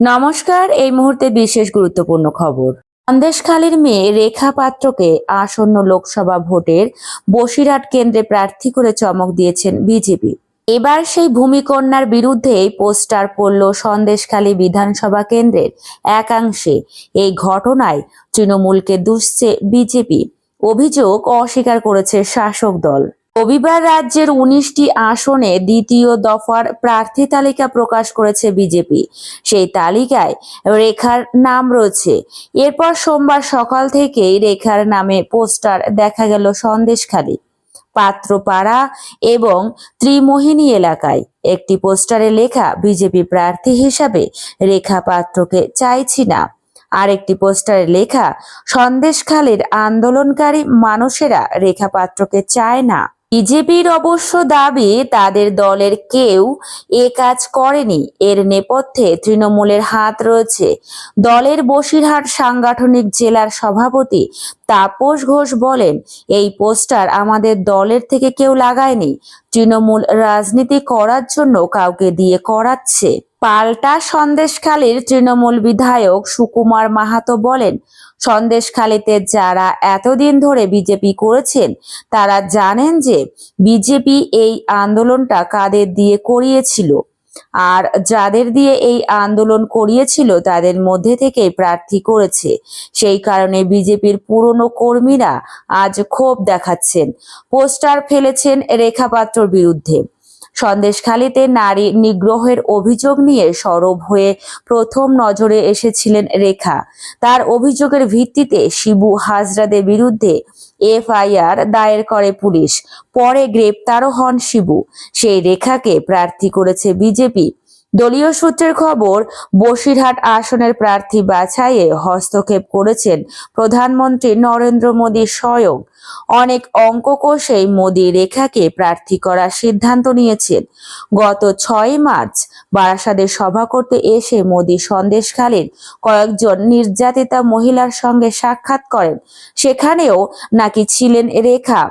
নমস্কার, এই মুহূর্তে বিশেষ গুরুত্বপূর্ণ খবর। সন্দেশখালীর মেয়ে রেখা পাত্রকে আসন্ন লোকসভা ভোটের বসিরহাট কেন্দ্রে প্রার্থী করে চমক দিয়েছেন বিজেপি। এবার সেই ভূমিকন্যার বিরুদ্ধেই পোস্টার পড়ল সন্দেশখালী বিধানসভা কেন্দ্রের একাংশে। এই ঘটনায় তৃণমূলকে দুষছে বিজেপি। অভিযোগ অস্বীকার করেছে শাসক দল। রবিবার রাজ্যের উনিশটি আসনে দ্বিতীয় দফার প্রার্থী তালিকা প্রকাশ করেছে বিজেপি। সেই তালিকায় রেখার নাম রয়েছে। এরপর সোমবার সকাল থেকেই রেখার নামে পোস্টার দেখা গেল সন্দেশখালী, পাত্রপাড়া এবং ত্রিমোহিনী এলাকায়। একটি পোস্টারে লেখা, বিজেপি প্রার্থী হিসাবে রেখা পাত্রকে চাইছি না। আরেকটি পোস্টারে লেখা, সন্দেশখালীর আন্দোলনকারী মানুষেরা রেখা পাত্রকে চায় না। বিজেপির অবশ্য দাবি, তাদের দলের কেউ এ কাজ করেনি। এর নেপথ্যে তৃণমূলের হাত রয়েছে। দলের বসিরহাট সাংগঠনিক জেলার সভাপতি তাপস ঘোষ বলেন, এই পোস্টার আমাদের দলের থেকে কেউ লাগায়নি। তৃণমূল রাজনীতি করার জন্য কাউকে দিয়ে করাচ্ছে। পাল্টা সন্দেশখালীর তৃণমূল বিধায়ক সুকুমার মাহাতো বলেন, সন্দেশখালীতে যারা এতদিন ধরে বিজেপি করেছেন, তারা জানেন যে বিজেপি এই আন্দোলনটা কাদের দিয়ে করিয়েছিল। আর যাদের দিয়ে এই আন্দোলন করিয়েছিল, তাদের মধ্যে থেকে প্রার্থী করেছে। সেই কারণে বিজেপির পুরনো কর্মীরা আজ ক্ষোভ দেখাচ্ছেন। পোস্টার ফেলেছেন রেখাপাত্রর বিরুদ্ধে। সন্দেশখালীতে নারী নিগ্রহের অভিযোগ নিয়ে সরব হয়ে প্রথম নজরে এসেছিলেন রেখা। তার অভিযোগের ভিত্তিতে শিবু হাজরাদের বিরুদ্ধে এফআইআর দায়ের করে পুলিশ। পরে গ্রেপ্তারও হন শিবু। সেই রেখাকে প্রার্থী করেছে বিজেপি। দলীয় সূত্রের খবর, বসিরহাট আসনের প্রার্থী বাছাইয়ে হস্তক্ষেপ করেছেন প্রধানমন্ত্রী নরেন্দ্র মোদী স্বয়ং। অনেক অঙ্ক কষেই মোদী রেখাকে প্রার্থী করার সিদ্ধান্ত নিয়েছেন। গত ছয় মার্চ বারাসাতে সভা করতে এসে মোদী সন্দেশখালীর কয়েকজন নির্যাতিতা মহিলার সঙ্গে সাক্ষাৎ করেন। সেখানেও নাকি ছিলেন রেখা।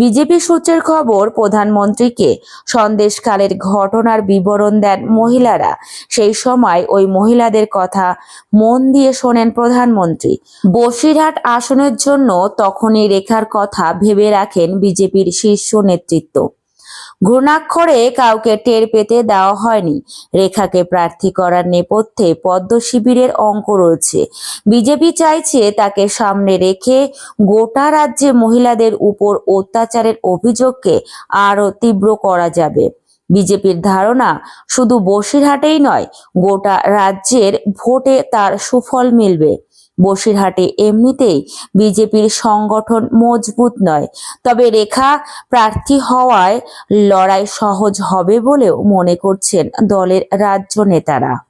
বিজেপি সূত্রের খবর, প্রধানমন্ত্রীকে সন্দেশকালের ঘটনার বিবরণ দেন মহিলারা। সেই সময় ওই মহিলাদের কথা মন দিয়ে শোনেন প্রধানমন্ত্রী। বসিরহাট আসনের জন্য তখনই রেখার কথা ভেবে রাখেন বিজেপির শীর্ষ নেতৃত্ব। ঘূর্ণাক্ষরে কাউকে টের পেতে দেওয়া হয়নি। রেখাকে প্রার্থী করার নেপথ্যে পদ্ম শিবিরের অঙ্ক রয়েছে। বিজেপি চাইছে তাকে সামনে রেখে গোটা রাজ্যে মহিলাদের উপর অত্যাচারের অভিযোগকে আরও তীব্র করা যাবে। বিজেপির ধারণা শুধু বসিরহাটেই নয়, গোটা রাজ্যের ভোটে তার সুফল মিলবে। বসিরহাটে এমনিতেই বিজেপির সংগঠন মজবুত নয়। তবে রেখা প্রার্থী হওয়ায় লড়াই সহজ হবে বলেও মনে করছেন দলের রাজ্য নেতারা।